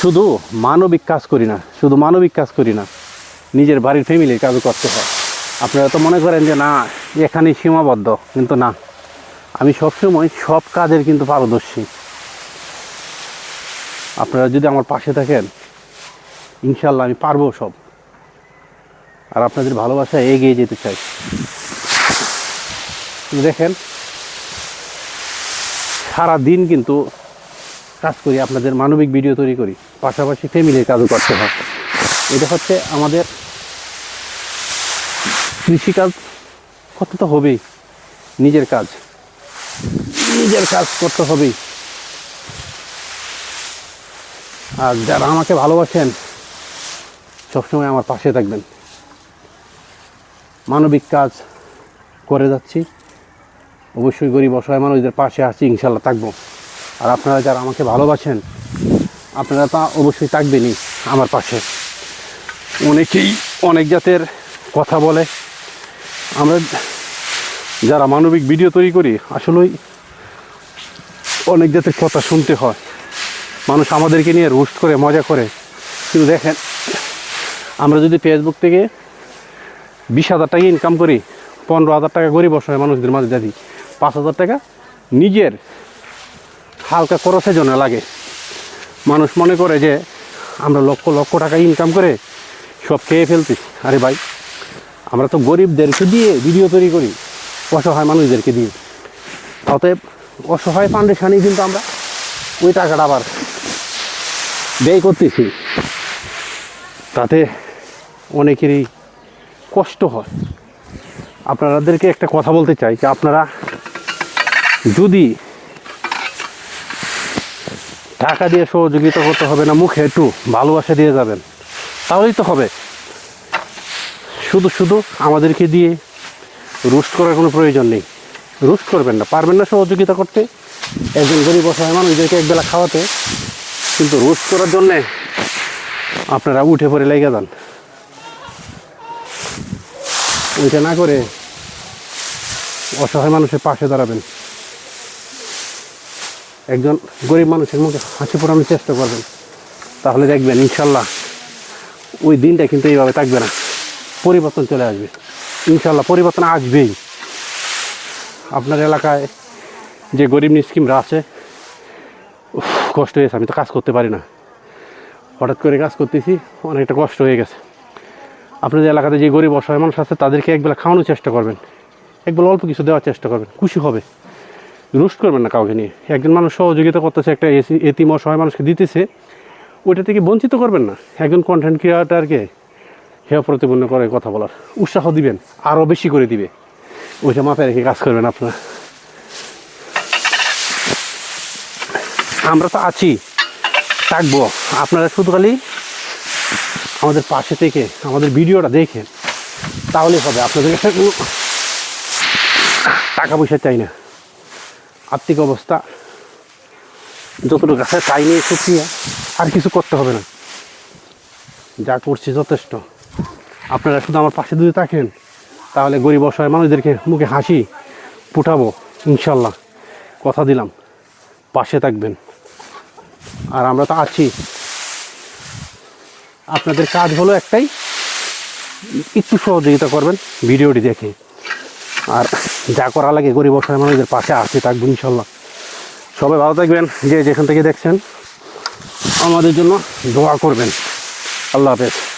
শুধু মানবিক কাজ করি না, শুধু মানবিক কাজ করি না, নিজের বাড়ির ফ্যামিলির কাজও করতে হয়। আপনারা তো মনে করেন যে, না, এখানেই সীমাবদ্ধ। কিন্তু না, আমি সবসময় সব কাজের কিন্তু পারদর্শী। আপনারা যদি আমার পাশে থাকেন ইনশাল্লাহ আমি পারব সব। আর আপনাদের ভালোবাসায় এগিয়ে যেতে চাই। দেখেন সারা দিন কিন্তু কাজ করি, আপনাদের মানবিক ভিডিও তৈরি করি। পাশাপাশি ফ্যামিলির কাজও করতে হয়। এটা হচ্ছে আমাদের কৃষিকাজ, করতে তো হবেই, নিজের কাজ। নিজের কাজ করতে হবেই। আর যারা আমাকে ভালোবাসেন, সবসময় আমার পাশে থাকবেন। মানবিক কাজ করে যাচ্ছি। অবশ্যই গরিব অসহায় মানুষদের পাশে আছি ইনশাল্লাহ থাকব। আর আপনারা যারা আমাকে ভালোবাসেন আপনারা তা অবশ্যই থাকবেনই আমার পাশে। অনেকেই অনেক জাতের কথা বলে। আমরা যারা মানবিক ভিডিও তৈরি করি, আসলেই অনেক জাতের কথা শুনতে হয়। মানুষ আমাদেরকে নিয়ে রোস্ট করে, মজা করে। কিন্তু দেখেন, আমরা যদি ফেসবুক থেকে বিশ হাজার টাকা ইনকাম করি, পনেরো হাজার টাকা গরিব অসহায় মানুষদের মাঝে দিই, পাঁচ হাজার টাকা নিজের হালকা খরচের জন্য লাগে। মানুষ মনে করে যে আমরা লক্ষ লক্ষ টাকা ইনকাম করে সব খেয়ে ফেলছি আরে ভাই, আমরা তো গরিবদেরকে দিয়ে ভিডিও তৈরি করি, অসহায় মানুষদেরকে দিয়ে। অতএব অসহায় ফাউন্ডেশনে কিন্তু আমরা ওই টাকাটা আবার ব্যয় করতেছি। তাতে অনেকেরই কষ্ট হয়। আপনাদেরকে একটা কথা বলতে চাই যে আপনারা যদি টাকা দিয়ে সহযোগিতা করতে হবে না, মুখে একটু ভালোবাসা দিয়ে যাবেন। তাহলেই তো হবে। শুধু শুধু আমাদেরকে দিয়ে রোস্ট করার কোনো প্রয়োজন নেই। রোস্ট করবেন না, পারবেন না সহযোগিতা করতে। একজন গরিব অসহায় মানুষদেরকে একবেলা খাওয়াতে। কিন্তু রোস্ট করার জন্যে আপনারা উঠে পড়ে লেগে যান। ওইটা না করে অসহায় মানুষের পাশে দাঁড়াবেন। একজন গরিব মানুষের মুখে হাসি ফোটানোর চেষ্টা করবেন। তাহলে দেখবেন, ইনশাল্লাহ ওই দিনটা কিন্তু এইভাবে থাকবে না। পরিবর্তন চলে আসবে। ইনশাল্লাহ পরিবর্তন আসবেই। আপনার এলাকায় যে গরিব স্কিমরা আছে কষ্ট হয়েছে। আমি তো কাজ করতে পারি না। হঠাৎ করে কাজ করতেছি, অনেকটা কষ্ট হয়ে গেছে। আপনাদের এলাকাতে যে গরিব অসহায় মানুষ আছে, তাদেরকে একবেলা খাওয়ানোর চেষ্টা করবেন। একবেলা অল্প কিছু দেওয়ার চেষ্টা করবেন। খুশি হবে। রুস্ট করবেন না কাউকে নিয়ে। একজন মানুষ সহযোগিতা করতেছে, একটা এসি, এতিম অসহায় মানুষকে দিতেছে ওইটা থেকে বঞ্চিত করবেন না? একজন কন্টেন্ট ক্রিয়েটারকে হেয় প্রতিপন্ন করে কথা বলার। উৎসাহ দিবেন আরও বেশি করে দিবে। ওইটা মাথায় রেখে কাজ করবেন আপনারা। আমরা তো আছি, থাকব। আপনারা শুধু খালি আমাদের পাশে থেকে, আমাদের ভিডিওটা দেখেন। তাহলেই হবে আপনাদের কাছে কোনো টাকা পয়সা চাই না। আর্থিক অবস্থা যতটুকু আছে তাই নিয়ে সুখিয়া আর কিছু করতে হবে না। যা করছি যথেষ্ট। আপনারা শুধু আমার পাশে যদি থাকেন, তাহলে গরিব অসহায় মানুষদেরকে মুখে হাসি ফুটাবো, ইনশাল্লাহ। কথা দিলাম, পাশে থাকবেন। আর আমরা তো আছি। আপনাদের কাজ হলো একটাই, একটু সহযোগিতা করবেন, ভিডিওটি দেখে। আর যা করা লাগে গরিব অসহায় মানুষদের পাশে আসতে থাকব ইনশাল্লাহ। সবাই ভালো থাকবেন, যে যেখান থেকে দেখছেন, আমাদের জন্য দোয়া করবেন। আল্লাহ হাফেজ।